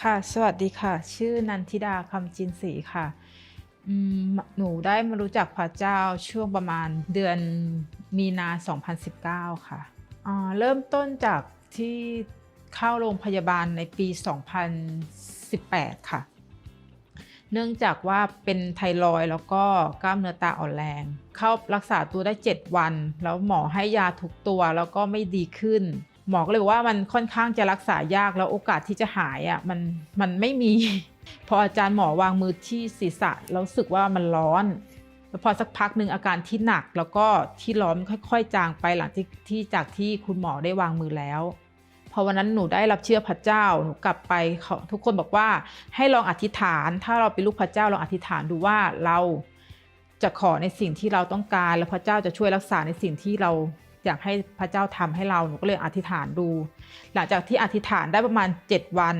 ค่ะ สวัสดีค่ะ ชื่อนันทิดาคำจินศรีค่ะหนูได้มารู้จักพระเจ้าช่วงประมาณเดือนมีนา 2019 ค่ะอ่าเริ่มต้นจากที่เข้าโรงพยาบาลในปี 2018 ค่ะ เนื่องจากว่าเป็นไทรอยแล้วก็กล้ามเนื้อตาอ่อนแรง เข้ารักษาตัวได้ 7 วัน แล้วหมอให้ยาทุกตัวแล้วก็ไม่ดีขึ้น หมอก็เลยบอกว่ามันค่อนข้างจะรักษายากแล้วโอกาสที่จะหายอะมันมันไม่มี พออาจารย์หมอวางมือที่ศีรษะแล้วรู้สึกว่ามันร้อนแล้วพอสักพักหนึ่งอาการที่หนักแล้วก็ที่ร้อนค่อยๆ จางไปหลังที่ที่จากที่คุณหมอได้วางมือแล้วพอวันนั้นหนูได้รับเชื่อพระเจ้าหนูกลับไปเขาทุกคนบอกว่าให้ลองอธิษฐาน ถ้าเราเป็นลูกพระเจ้าลองอธิษฐานดูว่าเราจะขอในสิ่งที่เราต้องการ แล้วพระเจ้าจะช่วยรักษาในสิ่งที่เรา อยากให้พระเจ้าทำให้เราหนูก็เลยอธิษฐานดู หลังจากที่อธิษฐานได้ประมาณ 7 วัน